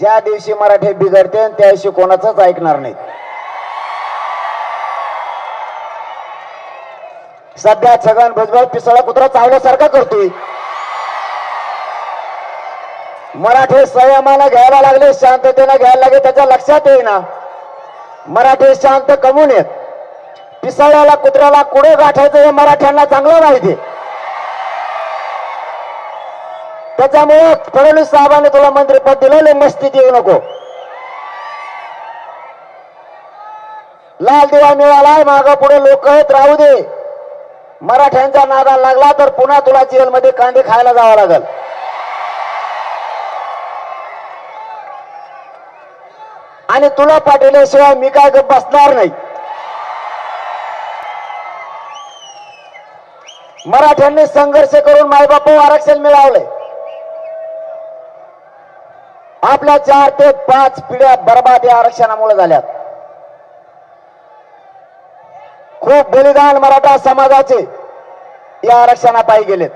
ज्या दिवशी मराठी बिघडते आणि त्या दिवशी कोणाचंच ऐकणार नाही. सध्या छगन भुजबळ पिसळा कुत्रा चावल्यासारखा करतोय. मराठी संयमाला घ्यायला लागले शांततेनं घ्यायला लागले त्याच्या लक्षात येईना. मराठी शांत कमून येत. पिसाळ्याला कुत्र्याला कुठे गाठायचं हे मराठ्यांना चांगलं माहिती त्याच्यामुळे फडणवीस साहेबांनी तुला मंत्रिपद दिलं मस्ती देऊ नको. लाल दिवा मिळालाय माग पुढे लोक आहेत राहू दे. मराठ्यांचा नादा लागला तर पुन्हा तुला जेलमध्ये कांदे खायला जावं लागल. आणि तुला पाठवल्याशिवाय मी काय बसणार नाही. मराठ्यांनी संघर्ष करून मायबापू आरक्षण मिळवलंय. आपल्या चार ते पाच पिढ्या बर्बाद या आरक्षणामुळे झाल्यात. खूप बलिदान मराठा समाजाचे या आरक्षणापायी गेलेत.